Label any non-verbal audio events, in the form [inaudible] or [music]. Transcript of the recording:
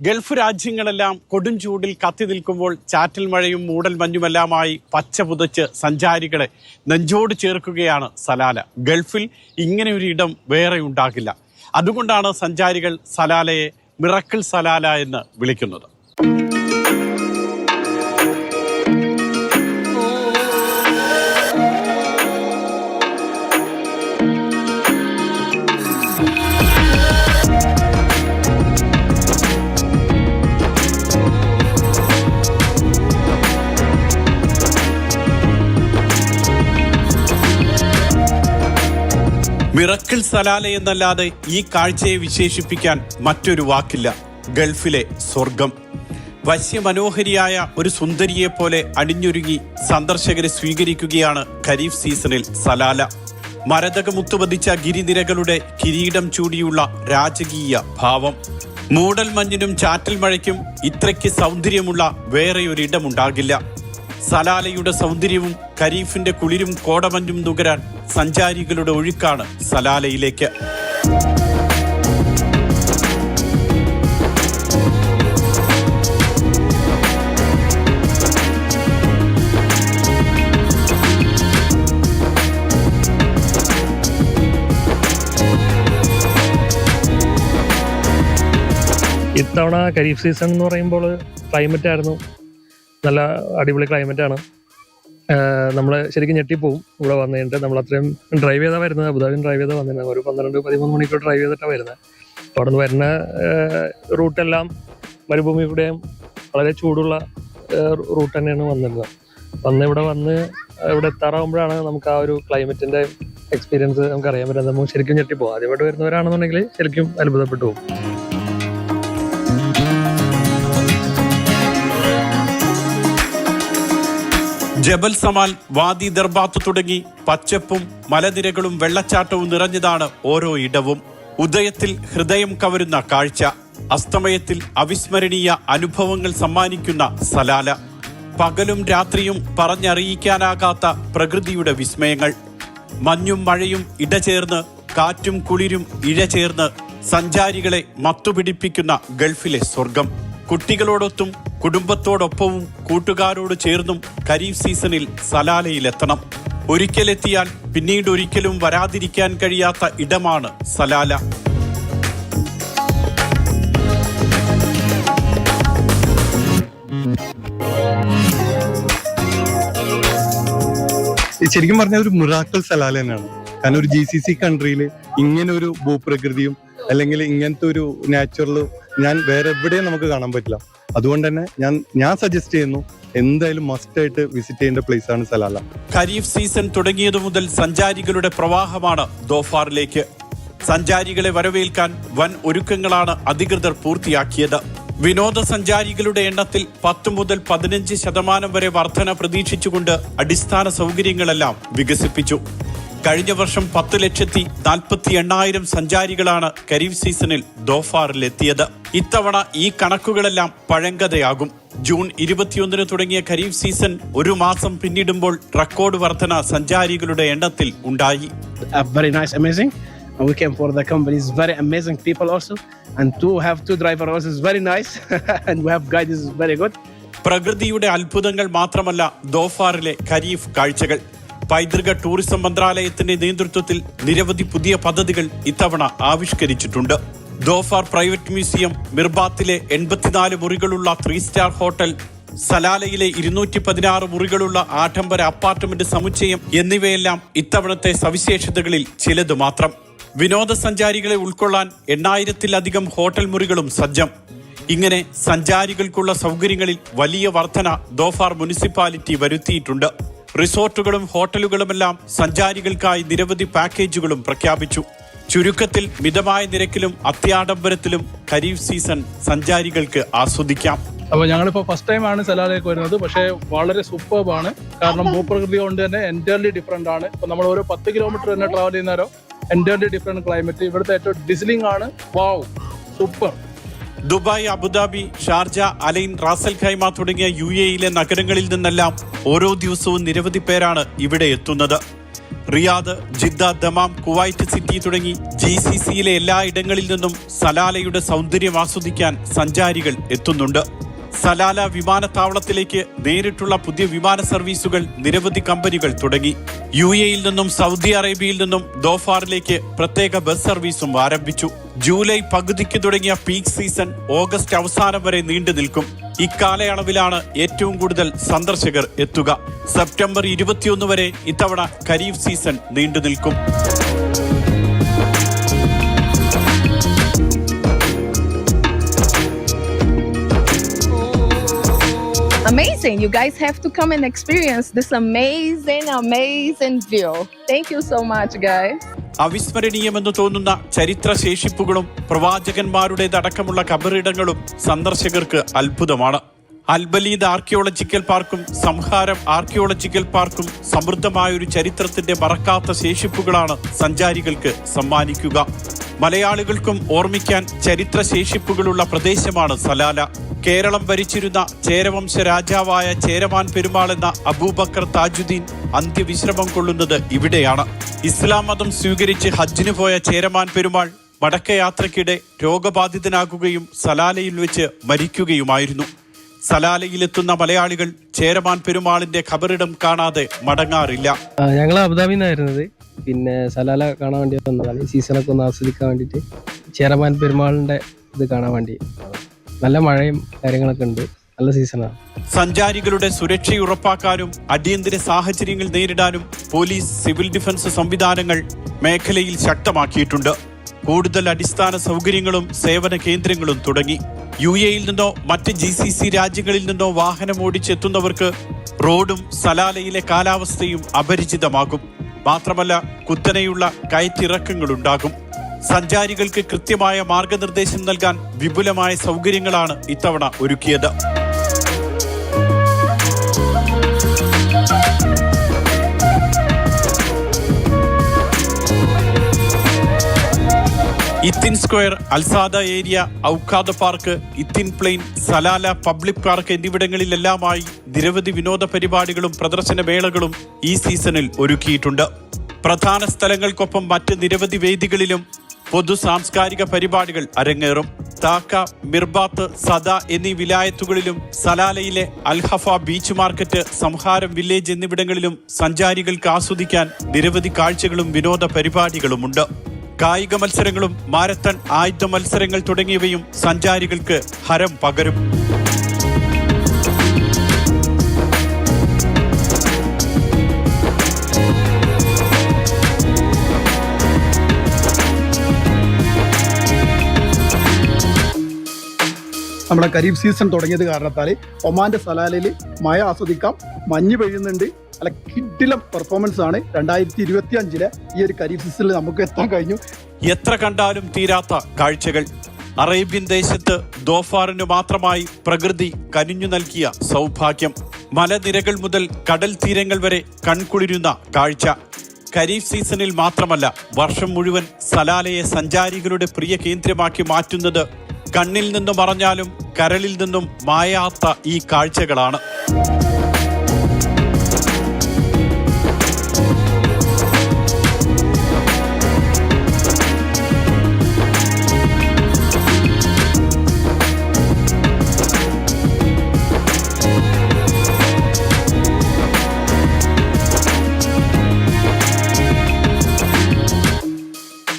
Gulf രാജ്യങ്ങളെല്ലാം കൊടും ചൂടിൽ കത്തി നിൽക്കുമ്പോൾ ചാറ്റൽ മഴയും മൂടൽ മഞ്ഞുമെല്ലാമായി പച്ച പുതച്ച് സഞ്ചാരികളെ നെഞ്ചോട് ചേർക്കുകയാണ് സലാല. ഗൾഫിൽ ഇങ്ങനെ ഒരു ഇടം വേറെ ഉണ്ടാകില്ല. അതുകൊണ്ടാണ് സഞ്ചാരികൾ സലാലയെ മിറക്കിൾ സലാല എന്ന് വിളിക്കുന്നത്. മിറക്കിൾ സലാല എന്നല്ലാതെ ഈ കാഴ്ചയെ വിശേഷിപ്പിക്കാൻ മറ്റൊരു വാക്കില്ല. ഗൾഫിലെ സ്വർഗം. വശ്യമനോഹരിയായ ഒരു സുന്ദരിയെ പോലെ അണിഞ്ഞൊരുങ്ങി സന്ദർശകരെ സ്വീകരിക്കുകയാണ് ഖരീഫ് സീസണിൽ സലാല. മരതകമുത്തുപതിച്ച ഗിരിനിരകളുടെ കിരീടം ചൂടിയുള്ള രാജകീയ ഭാവം. മൂടൽ മഞ്ഞിനും ചാറ്റൽ മഴയ്ക്കും ഇത്രയ്ക്ക് സൗന്ദര്യമുള്ള വേറെയൊരിടമുണ്ടാകില്ല സലാലയുടെ സൗന്ദര്യവും ഖരീഫിന്റെ കുളിരും കോടമഞ്ഞും നുകരാൻ സഞ്ചാരികളുടെ ഒഴുക്കാണ് സലാലയിലേക്ക്. ഇത്തവണ ഖരീഫ് സീസൺ എന്ന് പറയുമ്പോൾ ക്ലൈമറ്റ് ആയിരുന്നു. നല്ല അടിപൊളി ക്ലൈമറ്റ് ആണ്. നമ്മൾ ശരിക്കും ഞെട്ടിപ്പോവും ഇവിടെ വന്നു കഴിഞ്ഞിട്ട്. നമ്മൾ അത്രയും ഡ്രൈവ് ചെയ്താൽ വരുന്നത്. അബുദാബി ഡ്രൈവ് ചെയ്താൽ വന്നിരുന്നത് ഒരു പന്ത്രണ്ട് പതിമൂന്ന് മണിക്കൂർ ഡ്രൈവ് ചെയ്തിട്ടാണ് വരുന്നത് അപ്പോൾ അവിടെ നിന്ന് വരുന്ന റൂട്ടെല്ലാം മരുഭൂമി കൂടെയും വളരെ ചൂടുള്ള റൂട്ട് തന്നെയാണ് വന്നിരുന്നത് വന്ന് ഇവിടെ വന്ന് ഇവിടെ എത്താറാകുമ്പോഴാണ് നമുക്ക് ആ ഒരു ക്ലൈമറ്റിന്റെ എക്സ്പീരിയൻസ് നമുക്ക് അറിയാൻ പറ്റുന്നത്. നമുക്ക് ശരിക്കും ഞെട്ടിപ്പോകും ആദ്യമായിട്ട് വരുന്നവരാണെന്നുണ്ടെങ്കിൽ ശരിക്കും അത്ഭുതപ്പെട്ടു പോകും. ജബൽ സമാൽ വാദി ദർബാത്ത് തുടങ്ങി പച്ചപ്പും മലനിരകളും വെള്ളച്ചാട്ടവും നിറഞ്ഞതാണ് ഓരോ ഇടവും. ഉദയത്തിൽ ഹൃദയം കവരുന്ന കാഴ്ച അസ്തമയത്തിൽ അവിസ്മരണീയ അനുഭവങ്ങൾ സമ്മാനിക്കുന്ന സലാല. പകലും രാത്രിയും പറഞ്ഞറിയിക്കാനാകാത്ത പ്രകൃതിയുടെ വിസ്മയങ്ങൾ. മഞ്ഞും മഴയും ഇടചേർന്ന് കാറ്റും കുളിരും ഇഴചേർന്ന് സഞ്ചാരികളെ മത്തുപിടിപ്പിക്കുന്ന ഗൾഫിലെ സ്വർഗം. കുട്ടികളോടൊത്തും കുടുംബത്തോടൊപ്പവും കൂട്ടുകാരോട് ചേർന്നും ഖരീഫ് സീസണിൽ സലാലയിലെത്തണം. ഒരിക്കലെത്തിയാൽ പിന്നീട് ഒരിക്കലും വരാതിരിക്കാൻ കഴിയാത്ത ഇടമാണ് സലാല. ശരിക്കും പറഞ്ഞ ഒരു മുറാക്കൽ സലാല തന്നെയാണ്. കാരണം ഒരു ജി സി സി കൺട്രിയിൽ ഇങ്ങനെ ഒരു ഭൂപ്രകൃതിയും അല്ലെങ്കിൽ ഇങ്ങനത്തെ ഒരു നാച്ചുറൽ ഞാൻ വേറെ എവിടെയും നമുക്ക് കാണാൻ പറ്റില്ല. അതുകൊണ്ട് തന്നെ ഞാൻ ഞാൻ സജസ്റ്റ് ചെയ്യുന്നു എന്തായാലും മസ്റ്റ് ആയിട്ട് വിസിറ്റ് ചെയ്യേണ്ട പ്ലേസ് ആണ് സലാല. ഖരീഫ് സീസൺ തുടങ്ങിയതു മുതൽ സഞ്ചാരികളുടെ പ്രവാഹമാണ് ദോഫാറിലേക്ക്. സഞ്ചാരികളെ വരവേൽക്കാൻ വൻ ഒരുക്കങ്ങളാണ് അധികൃതർ പൂർത്തിയാക്കിയത്. വിനോദസഞ്ചാരികളുടെ എണ്ണത്തിൽ പത്ത് മുതൽ പതിനഞ്ച് ശതമാനം വരെ വർധന പ്രതീക്ഷിച്ചുകൊണ്ട് അടിസ്ഥാന സൗകര്യങ്ങളെല്ലാം വികസിപ്പിച്ചു. കഴിഞ്ഞ വർഷം പത്ത് ലക്ഷത്തി നാൽപ്പത്തി എണ്ണായിരം സഞ്ചാരികളാണ് ഖരീഫ് സീസണിൽ ദോഫാറിലെത്തിയത് ഇത്തവണ ഈ കണക്കുകളെല്ലാം പഴങ്കഥയാകും ജൂൺ ഇരുപത്തിയൊന്നിന് തുടങ്ങിയ ഖരീഫ് സീസൺ ഒരു മാസം പിന്നിടുമ്പോൾ റെക്കോർഡ് വർധന സഞ്ചാരികളുടെ എണ്ണത്തിൽ ഉണ്ടായി very nice, amazing. And we came for the company. It's very amazing people also. And to have two driver also is very nice. [laughs] and we have guide is very good. പ്രകൃതിയുടെ അത്ഭുതങ്ങൾ മാത്രമല്ല ദോഫാറിലെ ഖരീഫ് കാഴ്ചകൾ പൈതൃക tourism മന്ത്രാലയത്തിന്റെ നേതൃത്വത്തിൽ നിരവധി പുതിയ പദ്ധതികൾ ഇത്തവണ ആവിഷ്കരിച്ചിട്ടുണ്ട്. ദോഫാർ പ്രൈവറ്റ് മ്യൂസിയം മിർബാത്തിലെ എൺപത്തിനാല് മുറികളുള്ള ത്രീ സ്റ്റാർ ഹോട്ടൽ സലാലയിലെ ഇരുന്നൂറ്റി പതിനാറ് മുറികളുള്ള ആഡംബര അപ്പാർട്ട്മെന്റ് സമുച്ചയം എന്നിവയെല്ലാം ഇത്തവണത്തെ സവിശേഷതകളിൽ ചിലത് മാത്രം. വിനോദസഞ്ചാരികളെ ഉൾക്കൊള്ളാൻ എണ്ണായിരത്തിലധികം ഹോട്ടൽ മുറികളും സജ്ജം. ഇങ്ങനെ സഞ്ചാരികൾക്കുള്ള സൗകര്യങ്ങളിൽ വലിയ വർധന ദോഫാർ മുനിസിപ്പാലിറ്റി വരുത്തിയിട്ടുണ്ട്. റിസോർട്ടുകളും ഹോട്ടലുകളുമെല്ലാം സഞ്ചാരികൾക്കായി നിരവധി പാക്കേജുകളും പ്രഖ്യാപിച്ചു. ചുരുക്കത്തിൽ മിതമായ നിരക്കിലും അത്യാഡംബരത്തിലും ഖരീഫ് സീസൺ സഞ്ചാരികൾക്ക് ആസ്വദിക്കാം. അപ്പോൾ ഞങ്ങളിപ്പോൾ ഫസ്റ്റ് ടൈം ആണ് സലാലയിലേക്ക് വരുന്നത്. പക്ഷേ വളരെ സൂപ്പർബ് ആണ്. കാരണം ഭൂപ്രകൃതി കൊണ്ട് തന്നെ എന്റയർലി ഡിഫറെന്റ് ആണ്. ഇപ്പോൾ നമ്മൾ ഓരോ പത്ത് കിലോമീറ്റർ തന്നെ ട്രാവൽ ചെയ്യുന്നേരം എന്റയർലി ഡിഫറെന്റ് ക്ലൈമറ്റ് ഇവിടുത്തെ ഏറ്റവും ഡിസിലിംഗ് ആണ്. Wow super Dubai Abu Dhabi Sharjah Al Ain Ras Al Khaimah തുടങ്ങിയ യു എയിലെ നഗരങ്ങളിൽ നിന്നെല്ലാം ഓരോ ദിവസവും നിരവധി പേരാണ് ഇവിടെ എത്തുന്നത്. Riyadh Jeddah Dammam Kuwait City തുടങ്ങി ജി സി സിയിലെ എല്ലാ ഇടങ്ങളിൽ നിന്നും സലാലയുടെ സൗന്ദര്യം ആസ്വദിക്കാൻ സഞ്ചാരികൾ എത്തുന്നുണ്ട്. സലാല വിമാനത്താവളത്തിലേക്ക് നേരിട്ടുള്ള പുതിയ വിമാന സർവീസുകൾ നിരവധി കമ്പനികൾ തുടങ്ങി. യു എയിൽ നിന്നും സൗദി അറേബ്യയിൽ നിന്നും ദോഫാറിലേക്ക് പ്രത്യേക ബസ് സർവീസും ആരംഭിച്ചു. ജൂലൈ പകുതിക്ക് തുടങ്ങിയ പീക്ക് സീസൺ ഓഗസ്റ്റ് അവസാനം വരെ നീണ്ടു നിൽക്കും. ഇക്കാലയളവിലാണ് ഏറ്റവും കൂടുതൽ സന്ദർശകർ എത്തുക. സെപ്റ്റംബർ ഇരുപത്തിയൊന്ന് വരെ ഇത്തവണ ഖരീഫ് സീസൺ നീണ്ടു നിൽക്കും. Amazing. You guys have to come and experience this amazing, amazing view. Thank you so much, guys. അവിസ്മരണീയമെന്ന് തോന്നുന്ന ചരിത്രശേഷിപ്പുകളും പ്രവാചകന്മാരുടേതടക്കമുള്ള കബറിടങ്ങളും സന്ദർശകർക്ക് അത്ഭുതമാണ് അൽബലീദ് ആർക്കിയോളജിക്കൽ പാർക്കും സംഹാരം ആർക്കിയോളജിക്കൽ പാർക്കും സമൃദ്ധമായ ഒരു ചരിത്രത്തിന്റെ മറക്കാത്ത ശേഷിപ്പുകളാണ് സഞ്ചാരികൾക്ക് സമ്മാനിക്കുക മലയാളികൾക്കും ഓർമ്മിക്കാൻ ചരിത്ര ശേഷിപ്പുകളുള്ള പ്രദേശമാണ് സലാല. കേരളം ഭരിച്ചിരുന്ന ചേരവംശ രാജാവായ ചേരമാൻ പെരുമാൾ എന്ന അബൂബക്കർ താജുദ്ദീൻ അന്ത്യവിശ്രമം കൊള്ളുന്നത് ഇവിടെയാണ്. ഇസ്ലാം മതം സ്വീകരിച്ച് ഹജ്ജിന് പോയ ചേരമാൻ പെരുമാൾ മടക്കയാത്രയ്ക്കിടെ രോഗബാധിതനാകുകയും സലാലയിൽ വെച്ച് മരിക്കുകയുമായിരുന്നു. സലാലയിലെത്തുന്ന മലയാളികൾ ചേരമാൻ പെരുമാളിന്റെ ഖബറിടം കാണാതെ മടങ്ങാറില്ല. ഞങ്ങൾ അബുദാബിയിൽ നിന്നായിരുന്നത് പിന്നെ സലാല കാണാൻ വേണ്ടി വന്നതാണ്. ഈ സീസണൊക്കെ ഒന്ന് ആസ്വദിക്കാൻ വേണ്ടിയിട്ട് ചേരമാൻ പെരുമാളിന്റെ ഇത് കാണാൻ വേണ്ടി. നല്ല മഴയും കാര്യങ്ങളൊക്കെ ഉണ്ട്. നല്ല സീസണാണ് സഞ്ചാരികളുടെ സുരക്ഷ ഉറപ്പാക്കാനും അടിയന്തര സാഹചര്യങ്ങൾ നേരിടാനും പോലീസ് സിവിൽ ഡിഫൻസ് സംവിധാനങ്ങൾ മേഖലയിൽ ശക്തമാക്കിയിട്ടുണ്ട്. കൂടുതൽ അടിസ്ഥാന സൗകര്യങ്ങളും സേവന കേന്ദ്രങ്ങളും തുടങ്ങി. യു എയിൽ നിന്നോ മറ്റ് ജി സി സി രാജ്യങ്ങളിൽ നിന്നോ വാഹനം ഓടിച്ചെത്തുന്നവർക്ക് റോഡും സലാലയിലെ കാലാവസ്ഥയും അപരിചിതമാകും. മാത്രമല്ല കുത്തനെയുള്ള കയറ്റിറക്കങ്ങളുണ്ടാകും. സഞ്ചാരികൾക്ക് കൃത്യമായ മാർഗനിർദ്ദേശം നൽകാൻ വിപുലമായ സൗകര്യങ്ങളാണ് ഇത്തവണ ഒരുക്കിയത്. Itteen square Al Saadah area Awqad park Itteen plain Salalah public park എന്നിവിടങ്ങളിലെല്ലാമായി നിരവധി വിനോദ പരിപാടികളും പ്രദർശന മേളകളും ഈ സീസണിൽ ഒരുക്കിയിട്ടുണ്ട്. പ്രധാന സ്ഥലങ്ങൾക്കൊപ്പം മറ്റ് നിരവധി വേദികളിലും പൊതു സാംസ്കാരിക പരിപാടികൾ അരങ്ങേറും. താക്ക മിർബാത്ത് സദ എന്നീ വിലായത്തുകളിലും സലാലയിലെ Al Haffa beach market Samharam village എന്നിവിടങ്ങളിലും സഞ്ചാരികൾക്ക് ആസ്വദിക്കാൻ നിരവധി കാഴ്ചകളും വിനോദ പരിപാടികളുമുണ്ട്. കായിക മത്സരങ്ങളും മാരത്തൺ ആയുധ മത്സരങ്ങൾ തുടങ്ങിയവയും സഞ്ചാരികൾക്ക് ഹരം പകരും. നമ്മുടെ കരീബ് സീസൺ തുടങ്ങിയത് കാരണത്താൽ ഒമാന്റെ സലാലയിൽ മഴ ആസ്വദിക്കാം മഞ്ഞ് പെയ്യുന്നുണ്ട് അല്ല കിഡിലം പെർഫോമൻസ് ആണ് രണ്ടായിരത്തി ഇരുപത്തി അഞ്ചിലെ ഈ ഒരു കരീഫ് സീസണിൽ നമുക്ക് എത്താൻ കഴിഞ്ഞു. എത്ര കണ്ടാലും തീരാത്ത കാഴ്ചകൾ. അറേബ്യൻ ദേശത്ത് ദോഫാറിന് മാത്രമായി പ്രകൃതി കനിഞ്ഞു നൽകിയ സൗഭാഗ്യം. മലനിരകൾ മുതൽ കടൽ തീരങ്ങൾ വരെ കൺകുളിരുന്ന കാഴ്ച. ഖരീഫ് സീസണിൽ മാത്രമല്ല വർഷം മുഴുവൻ സലാലയെ സഞ്ചാരികളുടെ പ്രിയ കേന്ദ്രമാക്കി മാറ്റുന്നത് കണ്ണിൽ നിന്നും മറഞ്ഞാലും കരളിൽ നിന്നും മായാത്ത ഈ കാഴ്ചകളാണ്.